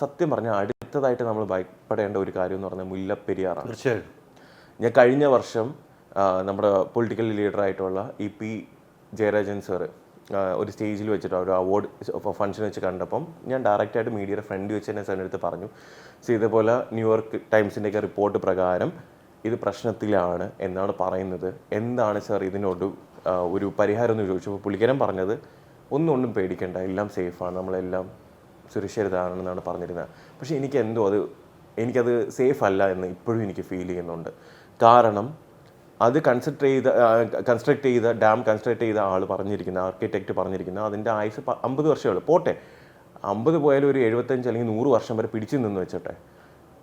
സത്യം പറഞ്ഞാൽ അടുത്തതായിട്ട് നമ്മൾ ഭയപ്പെടേണ്ട ഒരു കാര്യം എന്ന് പറഞ്ഞാൽ മുല്ലപ്പെരിയാറാണ്. തീർച്ചയായിട്ടും. ഞാൻ കഴിഞ്ഞ വർഷം നമ്മുടെ പൊളിറ്റിക്കൽ ലീഡറായിട്ടുള്ള ഇ പി ജയരാജൻ സാറ് ഒരു സ്റ്റേജിൽ വെച്ചിട്ട് ഒരു അവാർഡ് ഫംഗ്ഷൻ വെച്ച് കണ്ടപ്പം ഞാൻ ഡയറക്റ്റായിട്ട് മീഡിയയുടെ ഫ്രണ്ട് വെച്ച് തന്നെ സാറിന്റെ അടുത്ത് പറഞ്ഞു സോ ഇതേപോലെ ന്യൂയോർക്ക് ടൈംസിന്റെയൊക്കെ റിപ്പോർട്ട് പ്രകാരം ഇത് പ്രശ്നത്തിലാണ് എന്നാണ് പറയുന്നത്. എന്താണ് സാർ ഇതിനോട് ഒരു പരിഹാരം എന്ന് ചോദിച്ചപ്പോൾ പുള്ളിക്കാരൻ പറഞ്ഞത് ഒന്നും ഒന്നും പേടിക്കേണ്ട എല്ലാം സേഫാണ് നമ്മളെല്ലാം സുരക്ഷിതരാണെന്നാണ് പറഞ്ഞിരുന്നത്. പക്ഷേ എനിക്ക് എന്തോ അത് എനിക്കത് സേഫ് അല്ല എന്ന് ഇപ്പോഴും എനിക്ക് ഫീൽ ചെയ്യുന്നുണ്ട്. കാരണം അത് കൺസ്ട്രക്ട് ചെയ്ത കൺസ്ട്രക്ട് ചെയ്ത ഡാം കൺസ്ട്രക്ട് ചെയ്ത ആൾ പറഞ്ഞിരിക്കുന്ന ആർക്കിടെക്റ്റ് പറഞ്ഞിരിക്കുന്ന അതിന്റെ ആയുസ് അമ്പത് വർഷമേ ഉള്ളൂ. പോട്ടെ. അമ്പത് പോയാലും ഒരു എഴുപത്തഞ്ച് അല്ലെങ്കിൽ നൂറ് വർഷം വരെ പിടിച്ചു നിന്ന് വെച്ചോട്ടെ.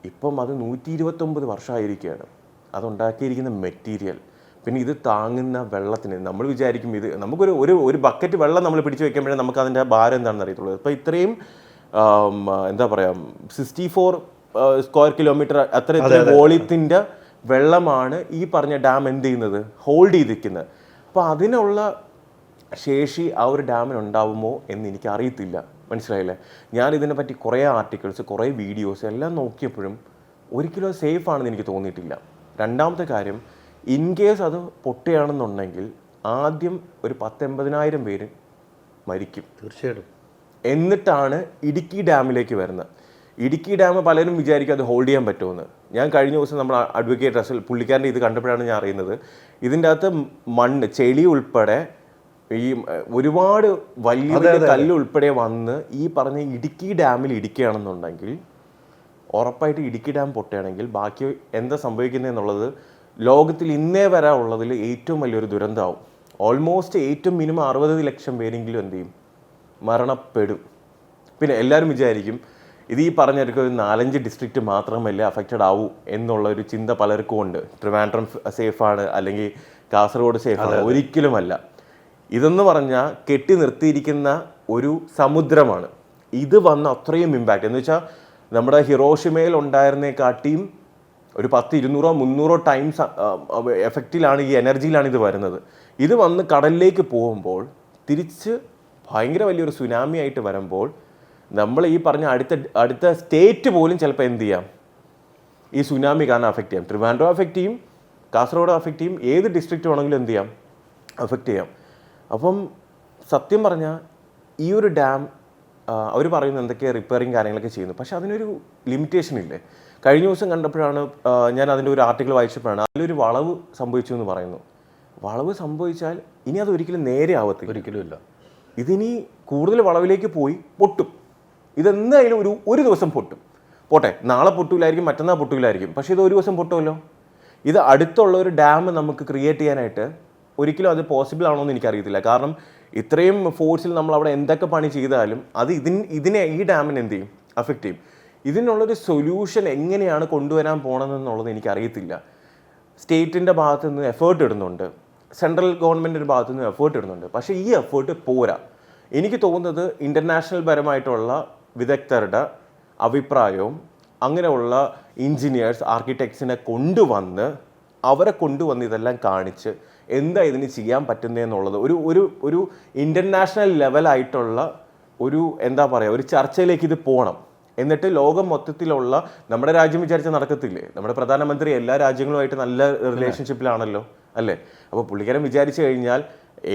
ഇപ്പം അത് നൂറ്റി ഇരുപത്തൊമ്പത് വർഷമായിരിക്കുകയാണ്. അതുണ്ടാക്കിയിരിക്കുന്ന മെറ്റീരിയൽ പിന്നെ ഇത് താങ്ങുന്ന വെള്ളത്തിന് നമ്മൾ വിചാരിക്കും ഇത് നമുക്കൊരു ഒരു ഒരു ബക്കറ്റ് വെള്ളം നമ്മൾ പിടിച്ചു വെക്കുമ്പോഴേ നമുക്ക് അതിന്റെ ഭാരം എന്താണെന്ന് അറിയത്തുള്ളൂ. അപ്പോൾ ഇത്രയും എന്താ പറയുക സിക്സ്റ്റി ഫോർ സ്ക്വയർ കിലോമീറ്റർ അത്ര ഇത്ര വോളിയത്തിന്റെ വെള്ളമാണ് ഈ പറഞ്ഞ ഡാം എന്ത് ചെയ്യുന്നത്? ഹോൾഡ് ചെയ്തിരിക്കുന്നത്. അപ്പോൾ അതിനുള്ള ശേഷി ആ ഒരു ഡാമിന് ഉണ്ടാവുമോ എന്ന് എനിക്ക് അറിയത്തില്ല. മനസ്സിലായില്ലേ? ഞാൻ ഇതിനെ പറ്റി കുറേ ആർട്ടിക്കിൾസ് കുറേ വീഡിയോസ് എല്ലാം നോക്കിയപ്പോഴും ഒരിക്കലും സേഫ് ആണെന്ന് എനിക്ക് തോന്നിയിട്ടില്ല. രണ്ടാമത്തെ കാര്യം ഇൻ കേസ് അത് പൊട്ടുകയാണെന്നുണ്ടെങ്കിൽ ആദ്യം ഒരു പത്തൊമ്പതിനായിരം പേര് മരിക്കും. തീർച്ചയായിട്ടും. എന്നിട്ടാണ് ഇടുക്കി ഡാമിലേക്ക് വരുന്നത്. ഇടുക്കി ഡാം പലരും വിചാരിക്കും അത് ഹോൾഡ് ചെയ്യാൻ പറ്റുമെന്ന്. ഞാൻ കഴിഞ്ഞ ദിവസം നമ്മൾ അഡ്വക്കേറ്റ് റസൽ പുള്ളിക്കാരന്റെ ഇത് കണ്ടപ്പോഴാണ് ഞാൻ അറിയുന്നത്. ഇതിന്റെ അകത്ത് മണ്ണ് ചെളി ഉൾപ്പെടെ ഈ ഒരുപാട് വലിയ വലിയ കല്ല് ഉൾപ്പെടെ വന്ന് ഈ പറഞ്ഞ ഇടുക്കി ഡാമിൽ ഇടിക്കുകയാണെന്നുണ്ടെങ്കിൽ ഉറപ്പായിട്ട് ഇടുക്കി ഡാം പൊട്ടുകയാണെങ്കിൽ ബാക്കി എന്താ സംഭവിക്കുന്നത് എന്നുള്ളത് ലോകത്തിൽ ഇന്നേ വരെ ഉള്ളതിൽ ഏറ്റവും വലിയൊരു ദുരന്തമാവും. ഓൾമോസ്റ്റ് ഏറ്റവും മിനിമം അറുപത് ലക്ഷം പേരെങ്കിലും എന്ത് ചെയ്യും? മരണപ്പെടും. പിന്നെ എല്ലാവരും വിചാരിക്കും ഇത് ഈ പറഞ്ഞവർക്ക് ഒരു നാലഞ്ച് ഡിസ്ട്രിക്റ്റ് മാത്രമല്ല അഫക്റ്റഡ് ആവൂ എന്നുള്ള ഒരു ചിന്ത പലർക്കും ഉണ്ട്. ട്രിവാൻഡ്രം സേഫാണ് അല്ലെങ്കിൽ കാസർഗോഡ് സേഫാണ് ഒരിക്കലുമല്ല. ഇതെന്ന് പറഞ്ഞാൽ കെട്ടി നിർത്തിയിരിക്കുന്ന ഒരു സമുദ്രമാണ്. ഇത് വന്ന അത്രയും ഇമ്പാക്റ്റ് എന്ന് വെച്ചാൽ നമ്മുടെ ഹിറോഷിമയിൽ ഉണ്ടായിരുന്നേക്കാട്ടിയും ഒരു പത്ത് ഇരുന്നൂറോ മുന്നൂറോ ടൈംസ് എഫക്റ്റിലാണ് ഈ എനർജിയിലാണ് ഇത് വരുന്നത്. ഇത് വന്ന് കടലിലേക്ക് പോകുമ്പോൾ തിരിച്ച് ഭയങ്കര വലിയൊരു സുനാമി ആയിട്ട് വരുമ്പോൾ നമ്മൾ ഈ പറഞ്ഞ അടുത്ത അടുത്ത സ്റ്റേറ്റ് പോലും ചിലപ്പോൾ എന്ത് ചെയ്യാം? ഈ സുനാമി കാരണം അഫക്റ്റ് ചെയ്യാം. ട്രിവാൻഡ്രോ അഫക്റ്റ് ചെയ്യും കാസർഗോഡ് അഫക്റ്റ് ചെയ്യും ഏത് ഡിസ്ട്രിക്റ്റ് വേണമെങ്കിലും എന്ത് ചെയ്യാം? അഫക്റ്റ് ചെയ്യാം. അപ്പം സത്യം പറഞ്ഞാൽ ഈ ഒരു ഡാം അവർ പറയുന്നത് എന്തൊക്കെ റിപ്പയറിങ് കാര്യങ്ങളൊക്കെ ചെയ്യുന്നു പക്ഷേ അതിനൊരു ലിമിറ്റേഷൻ ഇല്ലേ? കഴിഞ്ഞ ദിവസം കണ്ടപ്പോഴാണ് ഞാൻ അതിന്റെ ഒരു ആർട്ടിക്കിൾ വായിച്ചപ്പോഴാണ് അതിലൊരു വളവ് സംഭവിച്ചു എന്ന് പറയുന്നു. വളവ് സംഭവിച്ചാൽ ഇനി അത് ഒരിക്കലും നേരെ ആവത്തില്ല. ഒരിക്കലും ഇല്ല. ഇതിനി കൂടുതൽ വളവിലേക്ക് പോയി പൊട്ടും. ഇതെന്തായാലും ഒരു ഒരു ദിവസം പൊട്ടും. പോട്ടെ നാളെ പൊട്ടൂലായിരിക്കും മറ്റന്നാൾ പൊട്ടൂലായിരിക്കും. പക്ഷേ ഇത് ഒരു ദിവസം പൊട്ടുമല്ലോ? ഇത് അടുത്തുള്ള ഒരു ഡാം നമുക്ക് ക്രിയേറ്റ് ചെയ്യാനായിട്ട് ഒരിക്കലും അത് പോസിബിൾ ആണോ എന്ന് എനിക്കറിയത്തില്ല. കാരണം ഇത്രയും ഫോഴ്സിൽ നമ്മൾ അവിടെ എന്തൊക്കെ പണി ചെയ്താലും അത് ഇതിന് ഇതിനെ ഈ ഡാമിനെ എന്ത് ചെയ്യും? അഫക്റ്റ് ചെയ്യും. ഇതിനുള്ളൊരു സൊല്യൂഷൻ എങ്ങനെയാണ് കൊണ്ടുവരാൻ പോകണമെന്നുള്ളത് എനിക്കറിയത്തില്ല. സ്റ്റേറ്റിന്റെ ഭാഗത്തു നിന്ന് എഫേർട്ട് ഇടുന്നുണ്ട്. സെൻട്രൽ ഗവൺമെന്റിന്റെ ഭാഗത്തു നിന്ന് എഫേർട്ട് ഇടുന്നുണ്ട്. പക്ഷേ ഈ എഫേർട്ട് പോരാ. എനിക്ക് തോന്നുന്നത് ഇന്റർനാഷണൽ പരമായിട്ടുള്ള വിദഗ്ധരുടെ അഭിപ്രായവും അങ്ങനെയുള്ള എഞ്ചിനീയേഴ്സ് ആർക്കിടെക്ട്സിനെ കൊണ്ടുവന്ന് അവരെ കൊണ്ടുവന്ന് ഇതെല്ലാം കാണിച്ച് എന്താ ഇതിന് ചെയ്യാൻ പറ്റുന്നതെന്നുള്ളത് ഒരു ഒരു ഒരു ഇന്റർനാഷണൽ ലെവലായിട്ടുള്ള ഒരു എന്താ പറയുക ഒരു ചർച്ചയിലേക്ക് ഇത് പോകണം എന്നിട്ട് ലോകം മൊത്തത്തിലുള്ള നമ്മുടെ രാജ്യം വിചാരിച്ച നടക്കത്തില്ലേ? നമ്മുടെ പ്രധാനമന്ത്രി എല്ലാ രാജ്യങ്ങളുമായിട്ട് നല്ല റിലേഷൻഷിപ്പിലാണല്ലോ അല്ലേ? അപ്പോൾ പുള്ളിക്കാരൻ വിചാരിച്ചു കഴിഞ്ഞാൽ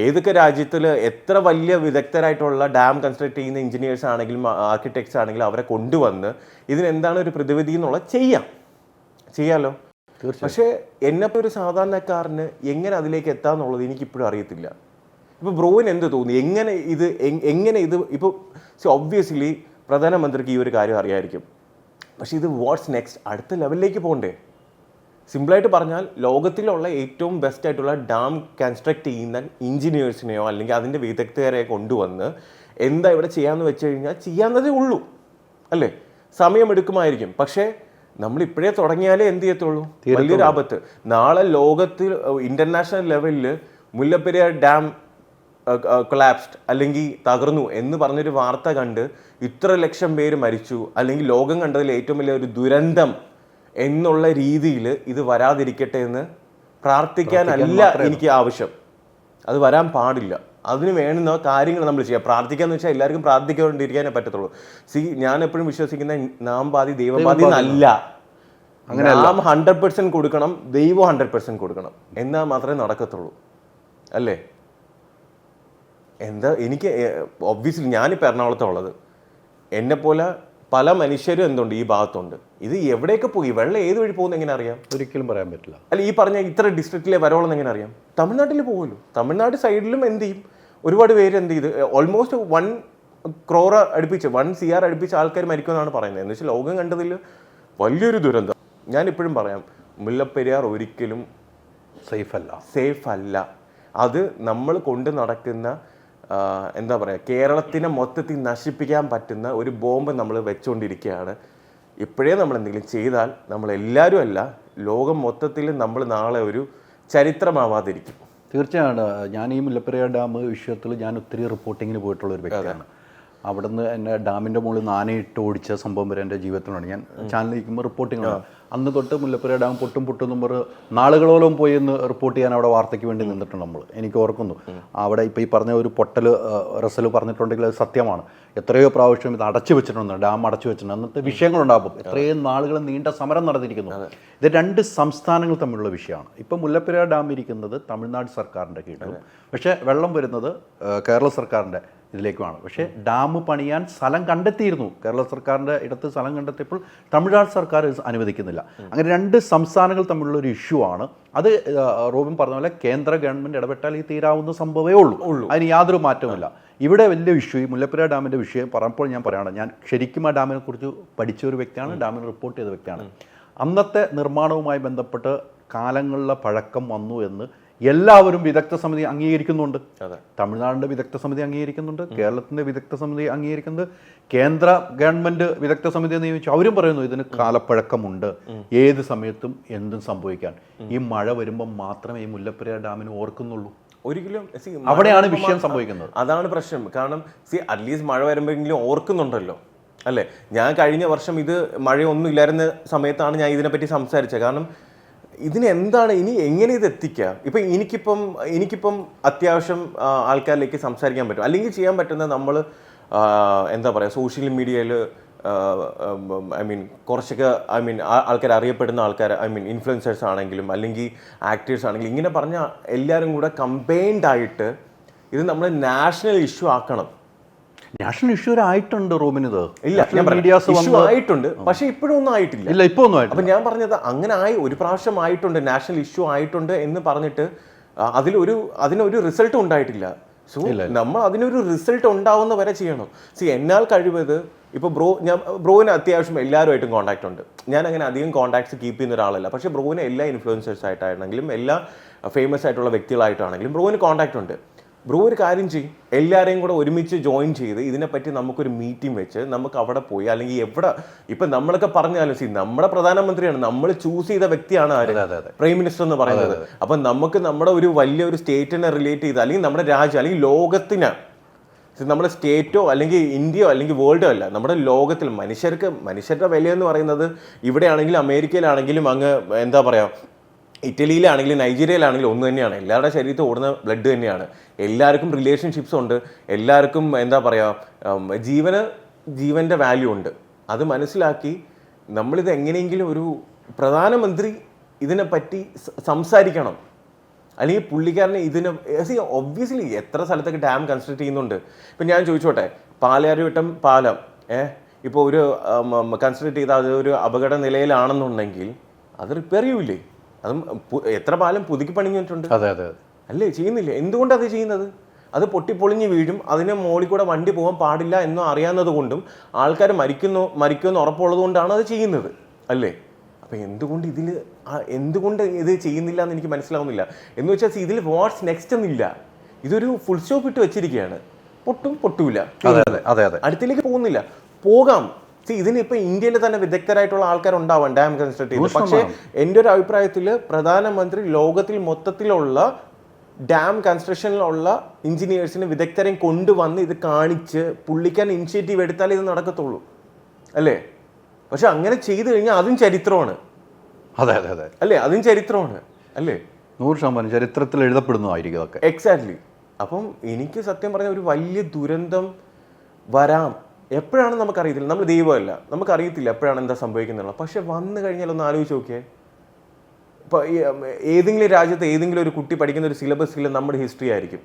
ഏതൊക്കെ രാജ്യത്തിൽ എത്ര വലിയ വിദഗ്ധരായിട്ടുള്ള ഡാം കൺസ്ട്രക്ട് ചെയ്യുന്ന എഞ്ചിനീയേഴ്സ് ആണെങ്കിലും ആർക്കിടെക്ട്സ് ആണെങ്കിലും അവരെ കൊണ്ടുവന്ന് ഇതിനെന്താണ് ഒരു പ്രതിവിധി എന്നുള്ളത് ചെയ്യാം. ചെയ്യാമല്ലോ പക്ഷേ എന്നെപ്പോ ഒരു സാധാരണക്കാരന് എങ്ങനെ അതിലേക്ക് എത്താന്നുള്ളത് എനിക്കിപ്പോഴും അറിയത്തില്ല. ഇപ്പോൾ ബ്രോവിന് എന്ത് തോന്നി? എങ്ങനെ ഇത് എങ്ങനെ ഇത് ഇപ്പോൾ ഒബ്വിയസ്ലി പ്രധാനമന്ത്രിക്ക് ഈ ഒരു കാര്യം അറിയായിരിക്കും. പക്ഷേ ഇത് വാട്ട്സ് നെക്സ്റ്റ് അടുത്ത ലെവലിലേക്ക് പോകണ്ടേ സിമ്പിളായിട്ട് പറഞ്ഞാൽ ലോകത്തിലുള്ള ഏറ്റവും ബെസ്റ്റ് ആയിട്ടുള്ള ഡാം കൺസ്ട്രക്ട് ചെയ്യുന്ന എഞ്ചിനീയേഴ്സിനെയോ അല്ലെങ്കിൽ അതിന്റെ വിദഗ്ധരെ കൊണ്ടുവന്ന് എന്താ ഇവിടെ ചെയ്യാമെന്ന് വെച്ച് കഴിഞ്ഞാൽ ചെയ്യാവുന്നതേ ഉള്ളൂ. അല്ലേ? സമയമെടുക്കുമായിരിക്കും. പക്ഷേ നമ്മൾ ഇപ്പോഴേ തുടങ്ങിയാലേ എന്ത് ചെയ്യത്തുള്ളൂ? വലിയൊരു ആപത്ത്. നാളെ ലോകത്തിൽ ഇന്റർനാഷണൽ ലെവലിൽ മുല്ലപ്പെരിയാർ ഡാം കൊളാപ്സ്ഡ് അല്ലെങ്കിൽ തകർന്നു എന്ന് പറഞ്ഞൊരു വാർത്ത കണ്ട് ഇത്ര ലക്ഷം പേര് മരിച്ചു. അല്ലെങ്കിൽ ലോകം കണ്ടതിൽ ഏറ്റവും വലിയ ഒരു ദുരന്തം എന്നുള്ള രീതിയിൽ ഇത് വരാതിരിക്കട്ടെ എന്ന് പ്രാർത്ഥിക്കാനല്ല എനിക്ക് ആവശ്യം. അത് വരാൻ പാടില്ല. അതിന് വേണ്ടുന്ന കാര്യങ്ങൾ നമ്മൾ ചെയ്യുക. പ്രാർത്ഥിക്കാന്ന് വെച്ചാൽ എല്ലാവർക്കും പ്രാർത്ഥിക്കാണ്ടിരിക്കാനേ പറ്റത്തുള്ളൂ. സി ഞാൻ എപ്പോഴും വിശ്വസിക്കുന്ന നാം പാതി ദൈവം ബാധി അങ്ങനെ നാം ഹൺഡ്രഡ് പെർസെന്റ് കൊടുക്കണം ദൈവം ഹൺഡ്രഡ് പെർസെന്റ് കൊടുക്കണം. എന്നാൽ മാത്രമേ നടക്കത്തുള്ളൂ. അല്ലേ? എന്താ എനിക്ക് ഒബ്വിയസ്ലി ഞാനിപ്പോൾ എറണാകുളത്തുള്ളത്. എന്നെ പോലെ മനുഷ്യരും എന്തുണ്ട്? ഈ ഭാഗത്തുണ്ട്. ഇത് എവിടെയൊക്കെ പോയി? വെള്ളം ഏത് വഴി പോകുന്ന എങ്ങനെ അറിയാം? ഒരിക്കലും പറയാൻ പറ്റില്ല. അല്ല ഈ പറഞ്ഞ ഇത്ര ഡിസ്ട്രിക്റ്റിലെ വരോളം എങ്ങനെ അറിയാം? തമിഴ്നാട്ടിൽ പോകുമല്ലോ തമിഴ്നാട് സൈഡിലും എന്ത് ചെയ്യും? ഒരുപാട് പേര് എന്ത് ചെയ്ത് ഓൾമോസ്റ്റ് വൺ ക്രോറ അടുപ്പിച്ച് വൺ സി ആർ അടുപ്പിച്ച് ആൾക്കാർ മരിക്കുമെന്നാണ് പറയുന്നത്. എന്ന് വെച്ചാൽ ലോകം കണ്ടതിൽ വലിയൊരു ദുരന്തം. ഞാൻ ഇപ്പോഴും പറയാം മുല്ലപ്പെരിയാർ ഒരിക്കലും സേഫ് അല്ല. സേഫ് അല്ല. അത് നമ്മൾ കൊണ്ട് നടക്കുന്ന എന്താ പറയുക കേരളത്തിനെ മൊത്തത്തിൽ നശിപ്പിക്കാൻ പറ്റുന്ന ഒരു ബോംബ് നമ്മൾ വെച്ചുകൊണ്ടിരിക്കുകയാണ് ഇപ്പോഴേ നമ്മൾ എന്തെങ്കിലും ചെയ്താൽ നമ്മൾ എല്ലാവരും അല്ല ലോകം മൊത്തത്തിൽ നമ്മൾ നാളെ ഒരു ചരിത്രമാവാതിരിക്കും. തീർച്ചയാണ് ഞാൻ ഈ മുല്ലപ്പെരിയാർ ഡാം വിഷയത്തിൽ ഞാൻ ഒത്തിരി റിപ്പോർട്ടിങ്ങിന് പോയിട്ടുള്ള ഒരു വ്യക്തിയാണ്. അവിടുന്ന് എന്നെ ഡാമിന്റെ മുകളിൽ നാനയിട്ട് ഓടിച്ച സംഭവം വരെ എന്റെ ജീവിതത്തിലാണ് ഞാൻ ചാനലിൽ നിൽക്കുമ്പോൾ റിപ്പോർട്ടിംഗ് അന്ന് തൊട്ട് മുല്ലപ്പെരിയാർ ഡാം പൊട്ടും പൊട്ടും നമ്പർ പറഞ്ഞ് നാളുകളോളം പോയി എന്ന് റിപ്പോർട്ട് ചെയ്യാൻ അവിടെ വാർത്തയ്ക്ക് വേണ്ടി നിന്നിട്ടുണ്ട് നമ്മൾ. എനിക്ക് ഓർക്കുന്നു. അവിടെ ഇപ്പോൾ ഈ പറഞ്ഞ ഒരു പൊട്ടൽ റസൽ പറഞ്ഞിട്ടുണ്ടെങ്കിൽ അത് സത്യമാണ്. എത്രയോ പ്രാവശ്യം ഇത് അടച്ചു വെച്ചിട്ടുണ്ട് ഡാം അടച്ചു വെച്ചിട്ടുണ്ട്. അന്നത്തെ വിഷയങ്ങളുണ്ടാകും. എത്രയും നാളുകൾ നീണ്ട സമരം നടന്നിരിക്കുന്നു. ഇത് രണ്ട് സംസ്ഥാനങ്ങൾ തമ്മിലുള്ള വിഷയമാണ്. ഇപ്പം മുല്ലപ്പെരിയാർ ഡാം ഇരിക്കുന്നത് തമിഴ്നാട് സർക്കാരിന്റെ കീഴിലും. പക്ഷേ വെള്ളം വരുന്നത് കേരള സർക്കാരിന്റെ ഇതിലേക്കുമാണ്. പക്ഷേ ഡാം പണിയാൻ സ്ഥലം കണ്ടെത്തിയിരുന്നു. കേരള സർക്കാരിന്റെ ഇടത്ത് സ്ഥലം കണ്ടെത്തിയപ്പോൾ തമിഴ്നാട് സർക്കാർ അനുവദിക്കുന്നില്ല. അങ്ങനെ രണ്ട് സംസ്ഥാനങ്ങൾ തമ്മിലുള്ള ഒരു ഇഷ്യൂ ആണ്. അത് റോബിൻ പറഞ്ഞ പോലെ കേന്ദ്ര ഗവൺമെന്റ് ഇടപെട്ടാൽ ഈ തീരാവുന്ന സംഭവമേ ഉള്ളൂ. അതിന് യാതൊരു മാറ്റവുമില്ല. ഇവിടെ വലിയ ഇഷ്യൂ ഈ മുല്ലപ്പെരിയാർ ഡാമിന്റെ വിഷയം പറഞ്ഞപ്പോൾ ഞാൻ പറയുകയാണ് ഞാൻ ശരിക്കും ആ ഡാമിനെ കുറിച്ച് പഠിച്ച ഒരു വ്യക്തിയാണ് ഡാമിന് റിപ്പോർട്ട് ചെയ്ത വ്യക്തിയാണ്. അന്നത്തെ നിർമ്മാണവുമായി ബന്ധപ്പെട്ട് കാലങ്ങളിലെ പഴക്കം വന്നു എന്ന് എല്ലാവരും വിദഗ്ധ സമിതി അംഗീകരിക്കുന്നുണ്ട്. തമിഴ്നാടിന്റെ വിദഗ്ധ സമിതി അംഗീകരിക്കുന്നുണ്ട്. കേരളത്തിന്റെ വിദഗ്ധ സമിതി അംഗീകരിക്കുന്നുണ്ട്. കേന്ദ്ര ഗവൺമെന്റ് വിദഗ്ധ സമിതി നിയമിച്ചു അവരും പറയുന്നു ഇതിന് കാലപ്പഴക്കമുണ്ട്. ഏത് സമയത്തും എന്തും സംഭവിക്കാൻ. ഈ മഴ വരുമ്പോൾ മാത്രമേ ഈ മുല്ലപ്പെരിയാർ ഡാമിന് ഓർക്കുന്നുള്ളൂ. ഒരിക്കലും അവിടെയാണ് വിഷയം സംഭവിക്കുന്നത്. അതാണ് പ്രശ്നം. കാരണം സി അറ്റ്ലീസ്റ്റ് മഴ വരുമ്പോഴെങ്കിലും ഓർക്കുന്നുണ്ടല്ലോ. അല്ലേ? ഞാൻ കഴിഞ്ഞ വർഷം ഇത് മഴയൊന്നും ഇല്ലായിരുന്ന സമയത്താണ് ഞാൻ ഇതിനെപ്പറ്റി സംസാരിച്ചത്. കാരണം ഇതിന് എന്താണ് ഇനി എങ്ങനെ ഇത് എത്തിക്കുക ഇപ്പം എനിക്കിപ്പം എനിക്കിപ്പം അത്യാവശ്യം ആൾക്കാരിലേക്ക് സംസാരിക്കാൻ പറ്റും. അല്ലെങ്കിൽ ചെയ്യാൻ പറ്റുന്ന നമ്മൾ എന്താ പറയുക സോഷ്യൽ മീഡിയയിൽ ഐ മീൻ കുറച്ചൊക്കെ ഐ മീൻ ആൾക്കാർ അറിയപ്പെടുന്ന ആൾക്കാർ ഐ മീൻ ഇൻഫ്ലുവൻസേഴ്സ് ആണെങ്കിലും അല്ലെങ്കിൽ ആക്ടേഴ്സ് ആണെങ്കിലും ഇങ്ങനെ പറഞ്ഞ എല്ലാവരും കൂടെ കമ്പൈൻഡ് ആയിട്ട് ഇത് നമ്മൾ നാഷണൽ ഇഷ്യൂ ആക്കണം. നാഷണൽ ഇഷ്യൂ ആയിട്ടുണ്ട് റൂമിനിത് ഇല്ല മീഡിയാസ് ആയിട്ടുണ്ട് പക്ഷെ ഇപ്പോഴും ഒന്നും ആയിട്ടില്ല. ഇല്ല ഇപ്പൊ ഒന്നും ആയിട്ടില്ല. അപ്പൊ ഞാൻ പറഞ്ഞത് അങ്ങനെ ആയി ഒരു പ്രാവശ്യം ആയിട്ടുണ്ട് നാഷണൽ ഇഷ്യൂ ആയിട്ടുണ്ട് എന്ന് പറഞ്ഞിട്ട് അതിലൊരു അതിനൊരു റിസൾട്ട് ഉണ്ടായിട്ടില്ല. സോ നമ്മൾ അതിനൊരു റിസൾട്ട് ഉണ്ടാവുന്ന വരെ ചെയ്യണം. സി എന്നാൽ കഴിവത് ഇപ്പോൾ ബ്രോ ഞാൻ ബ്രോവിന് അത്യാവശ്യം എല്ലാവരുമായിട്ടും കോൺടാക്ട് ഉണ്ട്. ഞാൻ അങ്ങനെ അധികം കോൺടാക്ട്സ് കീപ്പ് ചെയ്യുന്ന ഒരാളല്ല. പക്ഷേ ബ്രോവിന് എല്ലാ ഇൻഫ്ലുവൻസേഴ്സ് ആയിട്ടാണെങ്കിലും എല്ലാ ഫേമസ് ആയിട്ടുള്ള വ്യക്തികളായിട്ടാണെങ്കിലും ബ്രോവിന് കോൺടാക്ട് ഉണ്ട്. ബ്രോ ഒരു കാര്യം ചെയ്യും എല്ലാവരെയും കൂടെ ഒരുമിച്ച് ജോയിൻ ചെയ്ത് ഇതിനെപ്പറ്റി നമുക്കൊരു മീറ്റിംഗ് വെച്ച് നമുക്ക് അവിടെ പോയി. അല്ലെങ്കിൽ എവിടെ ഇപ്പൊ നമ്മളൊക്കെ പറഞ്ഞാലും സി നമ്മുടെ പ്രധാനമന്ത്രിയാണ്. നമ്മൾ ചൂസ് ചെയ്ത വ്യക്തിയാണ് ആര്. പ്രൈം മിനിസ്റ്റർ എന്ന് പറയുന്നത്. അപ്പൊ നമുക്ക് നമ്മുടെ ഒരു വലിയ ഒരു സ്റ്റേറ്റിനെ റിലേറ്റ് ചെയ്ത് അല്ലെങ്കിൽ നമ്മുടെ രാജ്യം അല്ലെങ്കിൽ ലോകത്തിന് നമ്മുടെ സ്റ്റേറ്റോ അല്ലെങ്കിൽ ഇന്ത്യയോ അല്ലെങ്കിൽ വേൾഡോ അല്ല. നമ്മുടെ ലോകത്തിൽ മനുഷ്യർക്ക് മനുഷ്യരുടെ വില എന്ന് പറയുന്നത് ഇവിടെയാണെങ്കിലും അമേരിക്കയിലാണെങ്കിലും അങ്ങ് എന്താ പറയുക ഇറ്റലിയിലാണെങ്കിലും നൈജീരിയയിലാണെങ്കിലും ഒന്ന് തന്നെയാണ്. എല്ലാവരുടെ ശരീരത്തിൽ ഓടുന്ന ബ്ലഡ് തന്നെയാണ്. എല്ലാവർക്കും റിലേഷൻഷിപ്സ് ഉണ്ട്. എല്ലാവർക്കും എന്താ പറയുക ജീവന് ജീവന്റെ വാല്യൂ ഉണ്ട്. അത് മനസ്സിലാക്കി നമ്മളിത് എങ്ങനെയെങ്കിലും ഒരു പ്രധാനമന്ത്രി ഇതിനെപ്പറ്റി പറ്റി സംസാരിക്കണം. അല്ലെങ്കിൽ പുള്ളിക്കാരനെ ഇതിന് ഒബ്വിയസ്ലി എത്ര സ്ഥലത്തൊക്കെ ഡാം കൺസ്ട്രക്ട് ചെയ്യുന്നുണ്ട്. ഇപ്പം ഞാൻ ചോദിച്ചോട്ടെ പാലാരിവട്ടം പാലം ഏ ഇപ്പോൾ ഒരു കൺസ്ട്രക്ട് ചെയ്ത അത് ഒരു അപകട നിലയിലാണെന്നുണ്ടെങ്കിൽ അത് റിപ്പയർ ചെയ്യൂലേ അതും എത്ര പാലം പുതുക്കി പണിഞ്ഞിട്ടുണ്ട്? അതെ അതെ അല്ലേ ചെയ്യുന്നില്ല? എന്തുകൊണ്ടാണ് അത് ചെയ്യുന്നത്? അത് പൊട്ടിപ്പൊളിഞ്ഞ് വീഴും അതിന് മുകളിൽ കൂടെ വണ്ടി പോകാൻ പാടില്ല എന്ന് അറിയാവുന്നത് കൊണ്ടും ആൾക്കാർ മരിക്കുന്നു മരിക്കുമെന്ന് ഉറപ്പുള്ളത് കൊണ്ടാണ് അത് ചെയ്യുന്നത് അല്ലേ? അപ്പം എന്തുകൊണ്ട് ഇതിൽ എന്തുകൊണ്ട് ഇത് ചെയ്യുന്നില്ല എന്ന് എനിക്ക് മനസ്സിലാവുന്നില്ല. എന്ന് വെച്ചാൽ ഇതിൽ വാട്ട്സ് നെക്സ്റ്റ് എന്നില്ല. ഇതൊരു ഫുൾ സ്റ്റോപ്പ് ഇട്ട് വെച്ചിരിക്കുകയാണ്. പൊട്ടും പൊട്ടൂല. അതെ അതെ അടുത്തേക്ക് പോകുന്നില്ല. പോകാം. See, ഇതിനിപ്പോ ഇന്ത്യയിൽ തന്നെ വിദഗ്ധരായിട്ടുള്ള ആൾക്കാർ ഉണ്ടാവാം ഡാം കൺസ്ട്രക്ട് ചെയ്ത്. പക്ഷേ എന്റെ ഒരു അഭിപ്രായത്തിൽ പ്രധാനമന്ത്രി ലോകത്തിൽ മൊത്തത്തിലുള്ള ഡാം കൺസ്ട്രക്ഷനിലുള്ള എഞ്ചിനീയേഴ്സിന് വിദഗ്ധരെയും കൊണ്ടുവന്ന് ഇത് കാണിച്ച് പുള്ളിക്കാൻ ഇനിഷ്യേറ്റീവ് എടുത്താലേ ഇത് നടക്കത്തുള്ളൂ. അല്ലേ? പക്ഷെ അങ്ങനെ ചെയ്തു കഴിഞ്ഞാൽ അതും ചരിത്രമാണ്. അതെ അതെ അതെ. അല്ലേ? അതും ചരിത്രമാണ്. അല്ലേ? നൂറ് ശതമാനം ചരിത്രത്തിൽ എഴുതപ്പെടുന്നതായിരിക്കും അതൊക്കെ എക്സാക്ട്ലി അപ്പം എനിക്ക് സത്യം പറഞ്ഞ ഒരു വലിയ ദുരന്തം വരാം. എപ്പോഴാണ് നമുക്കറിയത്തില്ല. നമ്മൾ ദൈവമല്ല. നമുക്കറിയത്തില്ല എപ്പോഴാണ് എന്താ സംഭവിക്കുന്നുള്ളത് പക്ഷെ വന്നു കഴിഞ്ഞാൽ ഒന്ന് ആലോചിച്ച് നോക്കിയേ. ഇപ്പോൾ ഏതെങ്കിലും രാജ്യത്ത് ഏതെങ്കിലും ഒരു കുട്ടി പഠിക്കുന്ന ഒരു സിലബസിൽ നമ്മുടെ ഹിസ്റ്ററി ആയിരിക്കും.